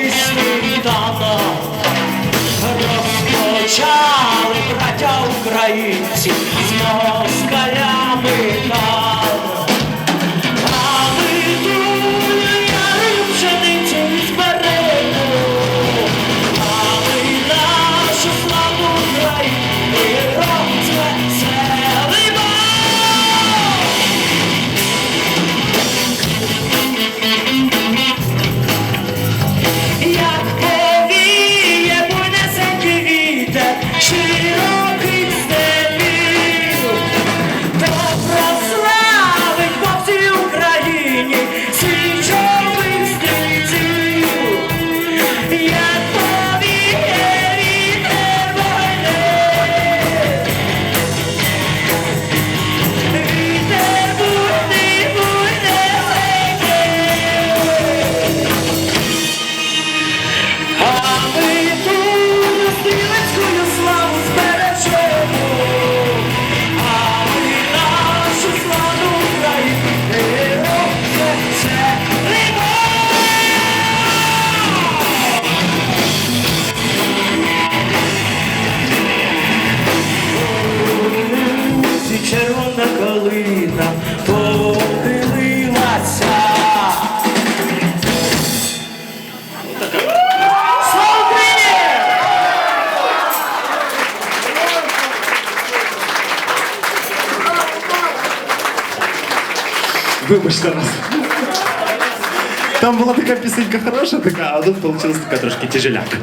Ой, свідано розпочали браття украинцы з москаля. червона калина похилилася. Слава Україні! Вибачте нас. Там була така пісенька хороша, така, а тут вийшла така трошки тяжеляка.